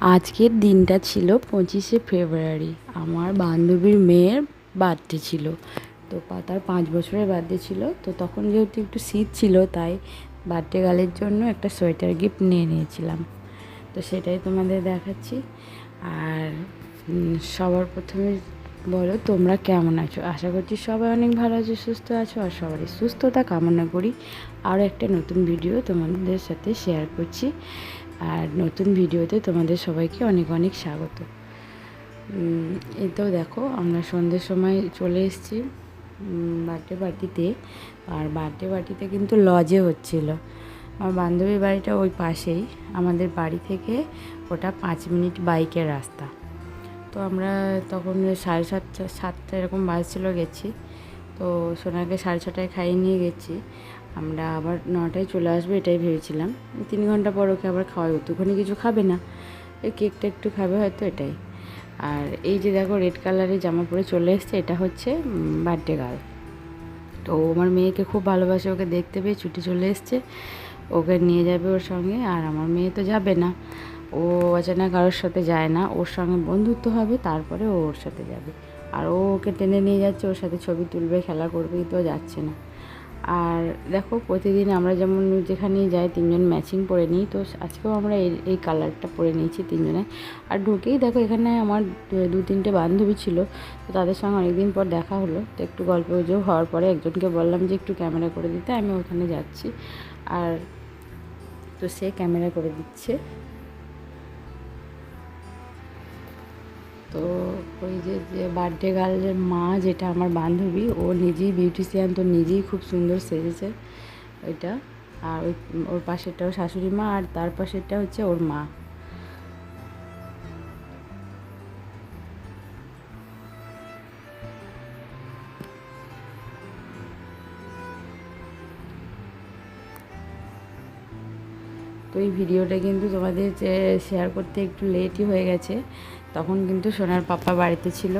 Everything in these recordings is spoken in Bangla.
আজকের দিনটা ছিল পঁচিশে ফেব্রুয়ারি। আমার বান্ধবীর মেয়ের বার্থডে ছিল। তো তার পাঁচ বছরের বার্থডে ছিল। তো তখন যেহেতু একটু শীত ছিল, তাই বার্থডে গালের জন্য একটা সোয়েটার গিফট নিয়ে নিয়েছিলাম। তো সেটাই তোমাদের দেখাচ্ছি। আর সবার প্রথমে বলো তোমরা কেমন আছো? আশা করছি সবাই অনেক ভালো আছো, সুস্থ আছো, আর সবারই সুস্থতা কামনা করি। আরও একটা নতুন ভিডিও তোমাদের সাথে শেয়ার করছি। আর নতুন ভিডিওতে তোমাদের সবাইকে অনেক অনেক স্বাগত। তো দেখো, আমরা সন্ধ্যের সময় চলে এসেছি বার্থডে পার্টিতে আর বার্থডে পার্টিতে কিন্তু লজে হচ্ছিল। আমার বান্ধবীর বাড়িটা ওই পাশেই। আমাদের বাড়ি থেকে ওটা পাঁচ মিনিট বাইকের রাস্তা। তো আমরা তখন সাড়ে সাতটা সাতটা এরকম বাজছিল গেছি। তো সোনাকে সাড়ে ছটায় খাইয়ে নিয়ে গেছি। আমরা আবার নটায় চলে আসব, এটাই ভেবেছিলাম। তিন ঘণ্টা পর ওকে আবার খাওয়াই অতক্ষণে কিছু খাবে না। এই কেকটা একটু খাবে হয়তো এটাই। আর এই যে দেখো রেড কালারের জামা পরে চলে এসছে, এটা হচ্ছে বার্থডে গার্ল তো আমার মেয়েকে খুব ভালোবাসে, ওকে দেখতে পেয়ে ছুটি চলে এসছে। ওকে নিয়ে যাবে ওর সঙ্গে, আর আমার মেয়ে তো যাবে না। ও অচেনা কারোর সাথে যায় না, ওর সঙ্গে বন্ধুত্ব হবে, তারপরে ও ওর সাথে যাবে। আর ও ওকে টেনে নিয়ে যাচ্ছে, ওর সাথে ছবি তুলবে, খেলা করবে ও যাচ্ছে না। আর দেখো, প্রতিদিন আমরা যেমন যেখানেই যাই, তিনজন ম্যাচিং পরে নিই। তো আজকেও আমরা এই এই কালারটা পরে নিয়েছি তিনজনে। আর ঢুকেই দেখো, এখানে আমার দু- তিনটে বান্ধবী ছিল। তো তাদের সঙ্গে অনেকদিন পর দেখা হলো। তো একটু গল্প গুজব হওয়ার পরে একজনকে বললাম যে, একটু ক্যামেরা করে দিতে, আমি ওখানে যাচ্ছি। আর তো সে ক্যামেরা করে দিচ্ছে। তো ওই যে যে বার্থডে গার্লের মা যেটা আমার বান্ধবী, ও নিজেই বিউটিশিয়ান তো নিজেই খুব সুন্দর সেজেছে ওইটা। আর ওই, ওর পাশেরটাও শাশুড়ি মা, আর তার পাশেরটা হচ্ছে ওর মা। তো এই ভিডিওটা কিন্তু তোমাদের শেয়ার করতে একটু লেটই হয়ে গেছে। তখন কিন্তু সোনার পাপা বাড়িতে ছিল।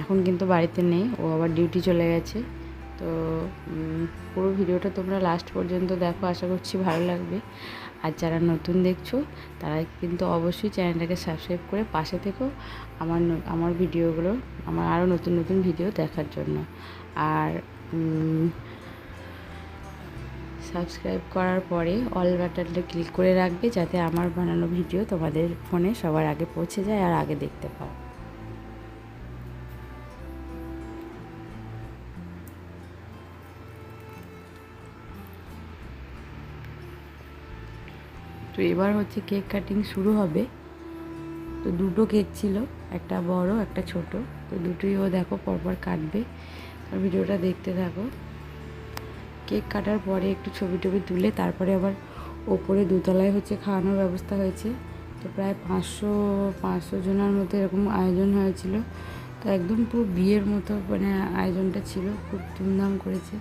এখন কিন্তু বাড়িতে নেই, ও আবার ডিউটি চলে গেছে। তো পুরো ভিডিওটা তোমরা লাস্ট পর্যন্ত দেখো, আশা করছি ভালো লাগবে। আর যারা নতুন দেখছ, তারা কিন্তু অবশ্যই চ্যানেলটাকে সাবস্ক্রাইব করে পাশে থেকো আমার আমার ভিডিওগুলো, আমার আরও নতুন নতুন ভিডিও দেখার জন্য। আর সাবস্ক্রাইব করার পরে অল বাটনটা ক্লিক করে রাখবে যাতে আমার বানানো ভিডিও তোমাদের ফোনে সবার আগে পৌঁছে যায় আর আগে দেখতে পাও। তো এবার হচ্ছে কেক কাটিং শুরু হবে। তো দুটো কেক ছিল, একটা বড়, একটা ছোট। তো দুটোই ও দেখো পরপর কাটবে। আর ভিডিওটা দেখতে থাকো। কেক কাটার পরে একটু ছবি টবি তুলে তারপরে আবার ওপরে দোতলায় হচ্ছে খাওয়ানোর ব্যবস্থা হয়েছে। তো প্রায় পাঁচশো পাঁচশো জনের মতো এরকম আয়োজন হয়েছিল। তো একদম পুরো বিয়ের মতো মানে আয়োজনটা ছিল, খুব ধুমধাম করেছে।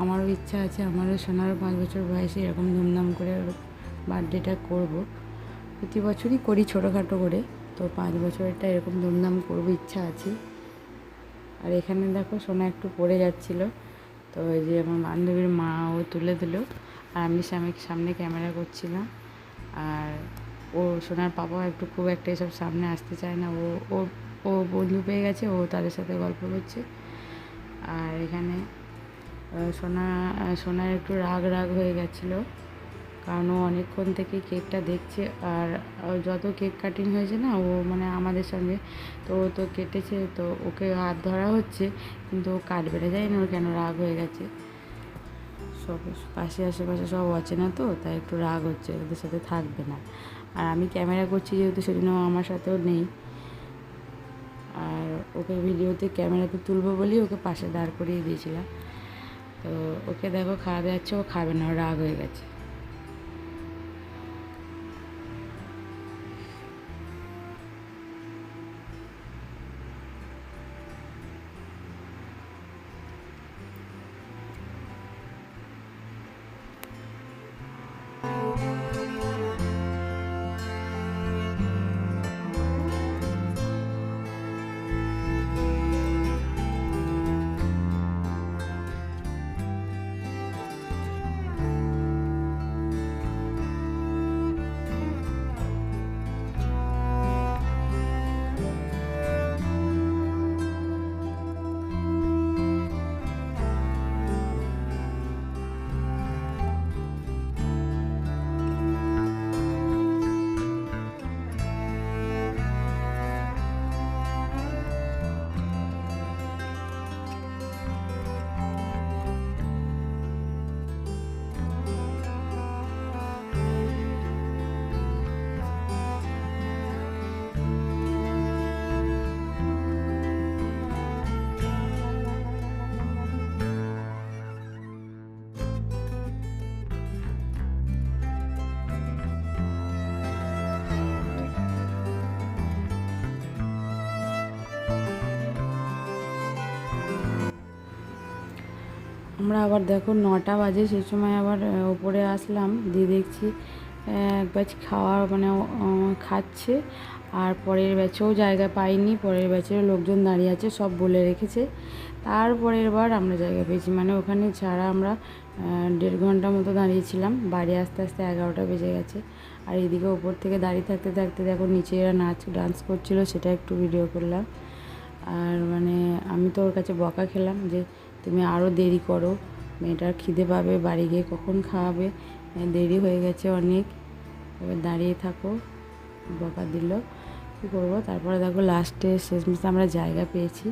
আমারও ইচ্ছা আছে, আমারও সোনারও পাঁচ বছর বয়সে এরকম ধুমধাম করে বার্থডেটা করব। প্রতি বছরই করি ছোটোখাটো করে, তো পাঁচ বছরেরটা এরকম ধুমধাম করব, ইচ্ছা আছে। আর এখানে দেখো সোনা একটু পড়ে যাচ্ছিল। তো ওই যে আমার বান্ধবীর মা ও তুলে দিল। আর আমি সামনে সামনে ক্যামেরা করছিলাম। আর ও সোনার পাপাও একটু খুব একটা এসব সামনে আসতে চায় না। ও ও ও বন্ধু পেয়ে গেছে, ও তাদের সাথে গল্প করছে। আর এখানে সোনা সোনার একটু রাগ রাগ হয়ে গেছিল। কারণ ও অনেকক্ষণ থেকে কেকটা দেখছে আর যত কেক কাটিং হয়েছে না, ও মানে আমাদের সঙ্গে, তো ও তো কেটেছে, তো ওকে হাত ধরা হচ্ছে, কিন্তু ও কাটবে না যাই না ওর কেন রাগ হয়ে গেছে। সব পাশে আশেপাশে সব অচেনা তো, তাই একটু রাগ হচ্ছে, ওদের সাথে থাকবে না। আর আমি ক্যামেরা করছি যেহেতু, সেজন্য আমার সাথেও নেই। আর ওকে ভিডিওতে ক্যামেরাতে তুলবো বলেই ওকে পাশে দাঁড় করিয়ে দিয়েছিলাম। তো ওকে দেখো, খাওয়া যাচ্ছে ও খাবে না ও রাগ হয়ে গেছে। আমরা আবার দেখো নটা বাজে, সেই সময় আবার ওপরে আসলাম, দিয়ে দেখছি এক ব্যাচ খাওয়া মানে খাচ্ছে, আর পরের ব্যাচেও জায়গা পাইনি, পরের ব্যাচেরও লোকজন দাঁড়িয়ে আছে, সব বলে রেখেছে। তারপরের বার আমরা জায়গা পেয়েছি মানে ওখানে ছাড়া আমরা দেড় ঘণ্টা মতো দাঁড়িয়েছিলাম, বাড়ি আস্তে আস্তে এগারোটা বেজে গেছে। আর এদিকে ওপর থেকে দাঁড়িয়ে থাকতে থাকতে দেখো নিচে এরা নাচ, ডান্স করছিল, সেটা একটু ভিডিও করলাম। আর মানে আমি তো ওর কাছে বকা খেলাম যে তুমি আরও দেরি করো। মেয়েটার খিদে পাবে, বাড়ি গিয়ে কখন খাওয়াবে? দেরি হয়ে গেছে অনেক। এবার দাঁড়িয়ে থাকো বকা দিল। কী করব? তারপরে দেখো লাস্টে শেষমেশ আমরা জায়গা পেয়েছি।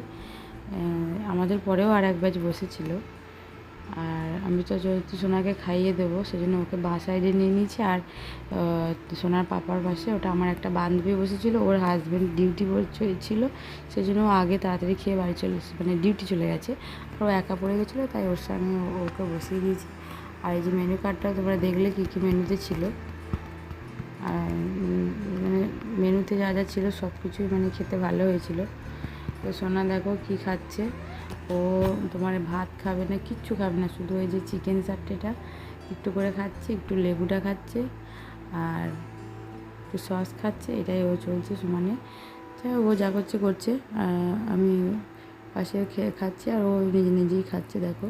আমাদের পরেও আর এক ব্যাচ বসেছিল। আর আমি তো যেহেতু সোনাকে খাইয়ে দেবো, সেজন্য ওকে বা সাইডে নিয়ে নিয়েছি। আর সোনার পাপার পাশে ওটা আমার একটা বান্ধবী বসেছিল, ওর হাজব্যান্ড ডিউটি ছিল, সেজন্য ও আগে তাড়াতাড়ি খেয়ে বাড়ি চলে মানে ডিউটি চলে গেছে। আর ও একা পড়ে গেছিল, তাই ওর সঙ্গে ওকে বসিয়ে দিয়েছি। আর এই যে মেনু কার্ডটা তোমরা দেখলে কী কী মেনুতে ছিল। আর মানে মেনুতে যা যা ছিল সব কিছুই মানে খেতে ভালো হয়েছিল। তো সোনা দেখো কি খাচ্ছে। ও তোমার ভাত খাবে না, কিচ্ছু খাবে না, শুধু ওই যে চিকেন চারটেটা একটু করে খাচ্ছে, একটু লেবুটা খাচ্ছে, আর একটু সস খাচ্ছে, এটাই ও চলছে সমানে। যাই ও যা করছে করছে আমি পাশে খেয়ে খাচ্ছি, আর ও নিজে নিজেই খাচ্ছে, দেখো।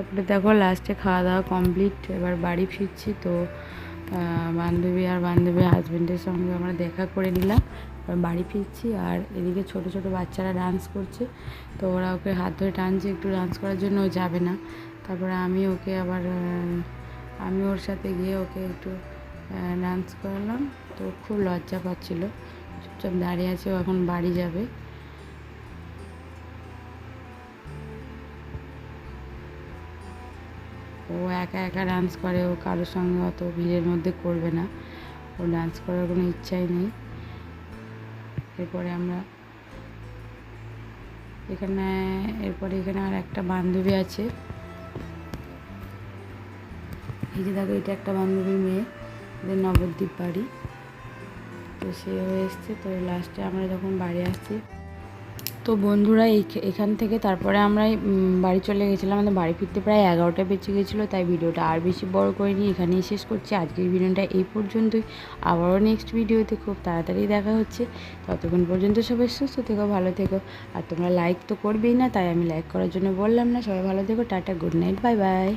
তারপরে দেখো লাস্টে খাওয়া দাওয়া কমপ্লিট এবার বাড়ি ফিরছি তো বান্ধবী আর বান্ধবী হাজব্যান্ডের সঙ্গে আমরা দেখা করে নিলাম, এবার বাড়ি ফিরছি আর এদিকে ছোট ছোট বাচ্চারা ডান্স করছে, তো ওরা ওকে হাত ধরে টানছে, একটু ডান্স করার জন্য ও যাবে না, তারপরে আমি ওকে আবার আমি ওর সাথে গিয়ে ওকে একটু ডান্স করালাম, তো খুব লজ্জা পাচ্ছিল, চুপচাপ দাঁড়িয়ে আছে, ও এখন বাড়ি যাবে ও একা একা ডান্স করে, ও কারোর সঙ্গে অত ভিড়ের মধ্যে করবে না। ও ডান্স করার কোনো ইচ্ছাই নেই। এরপরে আমরা এখানে, এরপরে এখানে আর একটা বান্ধবী আছে। এই যে দেখো, এটা একটা বান্ধবীর মেয়ে, ওদের নবদ্বীপ বাড়ি। তো সে হয়ে এসছে। তো লাস্টে আমরা যখন বাড়ি আসছি তো বন্ধুরা এখান থেকে তারপরে আমরা বাড়ি চলে গেছিলাম। আমাদের বাড়ি ফিরতে প্রায় এগারোটা বেঁচে গেছিল, তাই ভিডিওটা আর বেশি বড় করে করিনি। এখানেই শেষ করছি। আজকের ভিডিওটা এই পর্যন্তই। আবারও নেক্সট ভিডিওতে খুব তাড়াতাড়ি দেখা হচ্ছে। ততক্ষণ পর্যন্ত সবাই সুস্থ থেকো, ভালো থেকো। আর তোমরা লাইক তো করবেই না, তাই আমি লাইক করার জন্য বললাম না। সবাই ভালো থেকো, tata good night bye bye